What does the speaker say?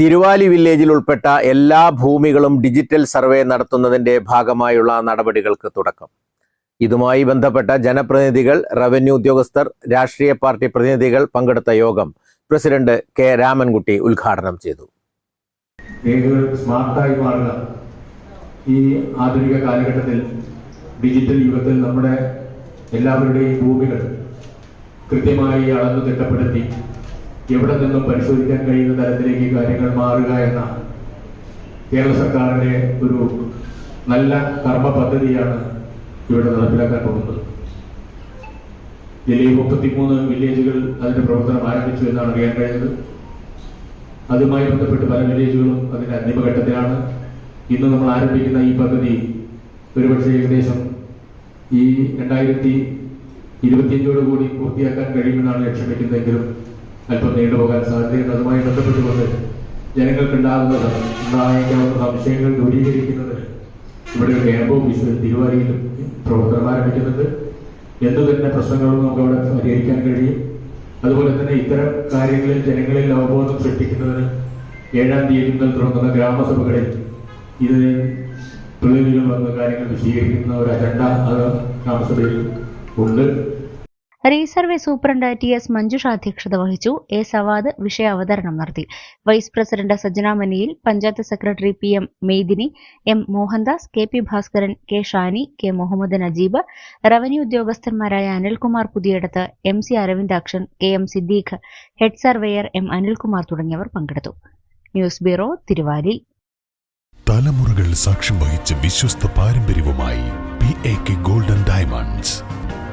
തിരുവാലി വില്ലേജിൽ ഉൾപ്പെട്ട എല്ലാ ഭൂമികളും ഡിജിറ്റൽ സർവേ നടത്തുന്നതിന്റെ ഭാഗമായുള്ള നടപടികൾക്ക് തുടക്കം. ഇതുമായി ബന്ധപ്പെട്ട ജനപ്രതിനിധികൾ റവന്യൂ ഉദ്യോഗസ്ഥർ രാഷ്ട്രീയ പാർട്ടി പ്രതിനിധികൾ പങ്കെടുത്ത യോഗം പ്രസിഡന്റ് കെ രാമൻകുട്ടി ഉദ്ഘാടനം ചെയ്തു. സ്മാർട്ടായി മാറുക. ഈ ആധുനിക കാലഘട്ടത്തിൽ ഡിജിറ്റൽ യുഗത്തിൽ നമ്മുടെ എല്ലാവരുടെയും ഭൂമികൾ കൃത്യമായി അളന്നു തിട്ടപ്പെടുത്തി എവിടെ നിന്നും പരിശോധിക്കാൻ കഴിയുന്ന തരത്തിലേക്ക് കാര്യങ്ങൾ മാറുക എന്ന കേരള സർക്കാരിന്റെ ഒരു നല്ല കർമ്മ പദ്ധതിയാണ് ഇവിടെ നടപ്പിലാക്കാൻ പോകുന്നത്. ജില്ലയിൽ മുപ്പത്തിമൂന്ന് വില്ലേജുകൾ അതിന്റെ പ്രവർത്തനം ആരംഭിച്ചു എന്നാണ് അറിയാൻ കഴിഞ്ഞത്. അതുമായി ബന്ധപ്പെട്ട് പല വില്ലേജുകളും അതിന്റെ അന്തിമഘട്ടത്തിലാണ്. ഇന്ന് നമ്മൾ ആരംഭിക്കുന്ന ഈ പദ്ധതി ഒരുപക്ഷെ ഏകദേശം ഈ രണ്ടായിരത്തി ഇരുപത്തിയഞ്ചോട് കൂടി പൂർത്തിയാക്കാൻ കഴിയുമെന്നാണ് ലക്ഷ്യം വെക്കുന്നതെങ്കിലും അല്പം നീണ്ടുപോകാൻ സാധ്യതയുണ്ട്. അതുമായി ബന്ധപ്പെട്ടുകൊണ്ട് ജനങ്ങൾക്കുണ്ടാകുന്നത് ഉണ്ടായേക്കാവുന്ന സംശയങ്ങൾ ദൂരീകരിക്കുന്നതിന് ഇവിടെ ക്യാമ്പ് ഓഫീസ് തിരുവാരിയിലും പ്രവർത്തനം ആരംഭിക്കുന്നുണ്ട് എന്തു തന്നെ പ്രശ്നങ്ങളും നമുക്ക് അവിടെ പരിഹരിക്കാൻ കഴിയും. അതുപോലെ തന്നെ ഇത്തരം കാര്യങ്ങളിൽ ജനങ്ങളിൽ അവബോധം സൃഷ്ടിക്കുന്നതിന് ഏഴാം തീയതി മുതൽ തുടങ്ങുന്ന ഗ്രാമസഭകളിൽ ഇതിന് പ്രതിനിധികൾ വന്ന കാര്യങ്ങൾ വിശദീകരിക്കുന്ന ഒരു അജണ്ട അത് ഗ്രാമസഭയിൽ ഉണ്ട്. Resurvey superintendent T S Manjusha അധ്യക്ഷത വഹിച്ചു. എ സവാദ് വിഷയ അവതരണം നടത്തി. വൈസ് പ്രസിഡന്റ് സജ്ജന മനിയിൽ panchayat secretary P M മെയ്ദിനി M Mohandas K P Bhaskaran K Shani K Muhammad Najeeb revenue ഉദ്യോഗസ്ഥന്മാരായ Anilkumar Puthiyadath M C Aravindakshan K M Siddique head surveyor M Anilkumar തുടങ്ങിയവർ പങ്കെടുത്തു. News bureau Thiruvali. തലമുറകൾ സാക്ഷ്യം വഹിച്ച വിശ്വസ്ത പാരമ്പര്യവുമായി P A K golden diamonds.